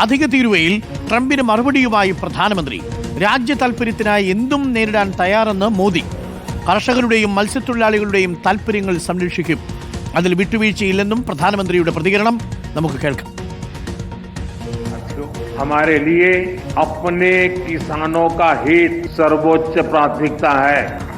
അധിക തീരുവയിൽ ട്രംപിന് മറുപടിയുമായി പ്രധാനമന്ത്രി രാജ്യ താൽപര്യത്തിനായി എന്തും നേരിടാൻ തയ്യാറെന്ന് മോദി കർഷകരുടെയും മത്സ്യത്തൊഴിലാളികളുടെയും താൽപര്യങ്ങൾ സംരക്ഷിക്കും അതിൽ വിട്ടുവീഴ്ചയില്ലെന്നും പ്രധാനമന്ത്രിയുടെ പ്രതികരണം നമുക്ക് കേൾക്കാം हमारे लिए अपने किसानों का हित सर्वोच्च प्राथमिकता है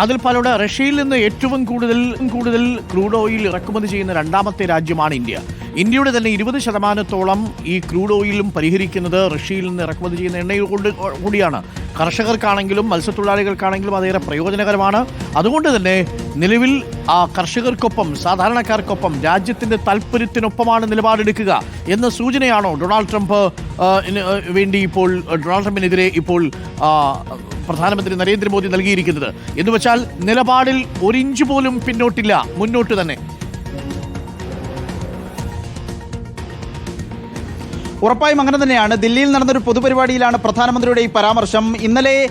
ആദിൽ പാലോട് റഷ്യയിൽ നിന്ന് ഏറ്റവും കൂടുതൽ കൂടുതൽ ക്രൂഡ് ഓയിൽ ഇറക്കുമതി ചെയ്യുന്ന രണ്ടാമത്തെ രാജ്യമാണ് ഇന്ത്യ. ഇന്ത്യയുടെ തന്നെ ഇരുപത് ശതമാനത്തോളം ഈ ക്രൂഡ് ഓയിലും പരിഹരിക്കുന്നത് റഷ്യയിൽ നിന്ന് ഇറക്കുമതി ചെയ്യുന്ന എണ്ണയിൽ കൊണ്ട് കൂടിയാണ്. കർഷകർക്കാണെങ്കിലും മത്സ്യത്തൊഴിലാളികൾക്കാണെങ്കിലും അതേറെ പ്രയോജനകരമാണ്. അതുകൊണ്ട് തന്നെ നിലവിൽ ആ കർഷകർക്കൊപ്പം സാധാരണക്കാർക്കൊപ്പം രാജ്യത്തിന്റെ താല്പര്യത്തിനൊപ്പമാണ് നിലപാടെടുക്കുക എന്ന സൂചനയാണോ ഡൊണാൾഡ് ട്രംപ് വേണ്ടി ഇപ്പോൾ ഡൊണാൾഡ് ട്രംപിനെതിരെ ഇപ്പോൾ പ്രധാനമന്ത്രി നരേന്ദ്രമോദി നൽകിയിരിക്കുന്നത്. എന്ന് വെച്ചാൽ നിലപാടിൽ ഒരിഞ്ച് പോലും പിന്നോട്ടില്ല മുന്നോട്ട് തന്നെ. ഉറപ്പായും അങ്ങനെ തന്നെയാണ്. ദില്ലിയിൽ നടന്നൊരു പൊതുപരിപാടിയിലാണ് പ്രധാനമന്ത്രിയുടെ ഈ പരാമർശം. ഇന്നലെ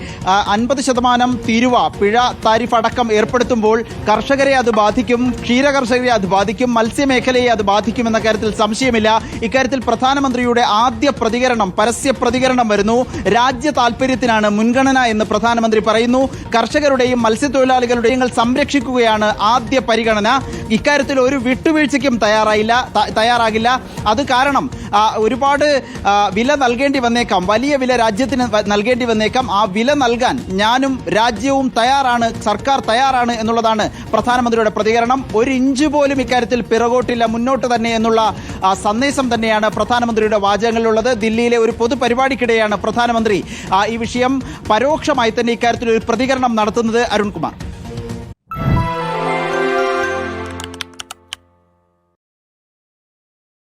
അൻപത് ശതമാനം തീരുവ പിഴ താരിഫ് അടക്കം ഏർപ്പെടുത്തുമ്പോൾ കർഷകരെ അത് ബാധിക്കും ക്ഷീരകർഷകരെ അത് ബാധിക്കും മത്സ്യമേഖലയെ അത് ബാധിക്കും എന്ന കാര്യത്തിൽ സംശയമില്ല. ഇക്കാര്യത്തിൽ പ്രധാനമന്ത്രിയുടെ ആദ്യ പ്രതികരണം പരസ്യ പ്രതികരണം വരുന്നു. രാജ്യ താൽപര്യത്തിനാണ് മുൻഗണന എന്ന് പ്രധാനമന്ത്രി പറയുന്നു. കർഷകരുടെയും മത്സ്യത്തൊഴിലാളികളുടെയും സംരക്ഷിക്കുകയാണ് ആദ്യ പരിഗണന. ഇക്കാര്യത്തിൽ ഒരു വിട്ടുവീഴ്ചയ്ക്കും തയ്യാറായില്ല തയ്യാറാകില്ല. അത് കാരണം ആ, ഒരുപാട് വില നൽകേണ്ടി വന്നേക്കാം. വലിയ വില രാജ്യത്തിന് നൽകേണ്ടി വന്നേക്കാം. ആ വില നൽകാൻ ഞാനും രാജ്യവും തയ്യാറാണ് സർക്കാർ തയ്യാറാണ് എന്നുള്ളതാണ് പ്രധാനമന്ത്രിയുടെ പ്രതികരണം. ഒരു ഇഞ്ച് പോലും ഇക്കാര്യത്തിൽ പിറകോട്ടില്ല മുന്നോട്ട് തന്നെ എന്നുള്ള സന്ദേശം തന്നെയാണ് പ്രധാനമന്ത്രിയുടെ വാചകങ്ങളിലുള്ളത്. ദില്ലിയിലെ ഒരു പൊതുപരിപാടിക്കിടെയാണ് പ്രധാനമന്ത്രി ഈ വിഷയം പരോക്ഷമായി തന്നെ ഇക്കാര്യത്തിൽ ഒരു പ്രതികരണം നടത്തുന്നത് അരുൺകുമാർ.